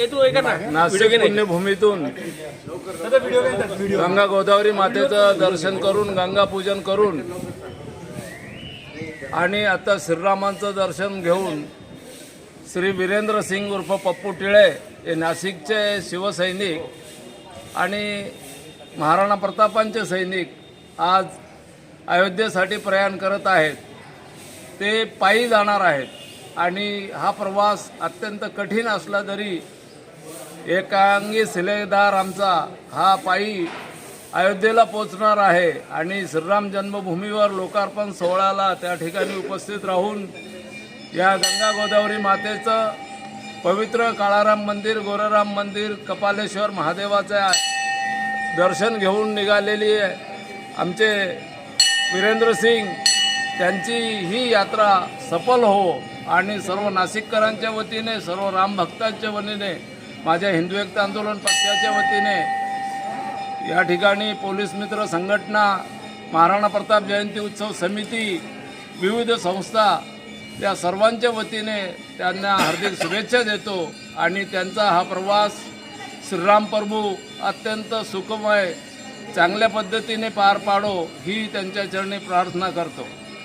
ए तू ऐका ना. नाशिक पुण्यभूमीतून गंगा गोदावरी मातेचं दर्शन करून गंगा पूजन करून आणि आता श्रीरामांचं दर्शन घेऊन श्री वीरेंद्र सिंग उर्फ पप्पू टिळे हे नाशिकचे शिवसैनिक आणि महाराणा प्रतापांचे सैनिक आज अयोध्येसाठी प्रयाण करत आहेत. ते पायी जाणार आहेत आणि हा प्रवास अत्यंत कठीण असला तरी एकांगी शिलेदार आमचा हा पायी अयोध्येला पोचणार आहे. आणि श्रीराम जन्मभूमीवर लोकार्पण सोहळ्याला त्या ठिकाणी उपस्थित राहून या गंगा गोदावरी मातेचं पवित्र काळाराम मंदिर गोरराम मंदिर कपालेश्वर महादेवाचं दर्शन घेऊन निघालेली आमचे वीरेंद्र सिंग त्यांची ही यात्रा सफल हो आणि सर्व नाशिककरांच्या वतीने सर्व रामभक्तांच्या वतीने माझ्या हिंदू एकता आंदोलन पक्षाच्या वतीने या ठिकाणी पोलीस मित्र संघटना महाराणा प्रताप जयंती उत्सव समिती विविध संस्था त्या सर्वांच्या वतीने त्यांना हार्दिक शुभेच्छा देतो आणि त्यांचा हा प्रवास श्रीराम प्रभू अत्यंत सुखमय चांगल्या पद्धतीने पार पाडो ही त्यांच्या चरणी प्रार्थना करतो.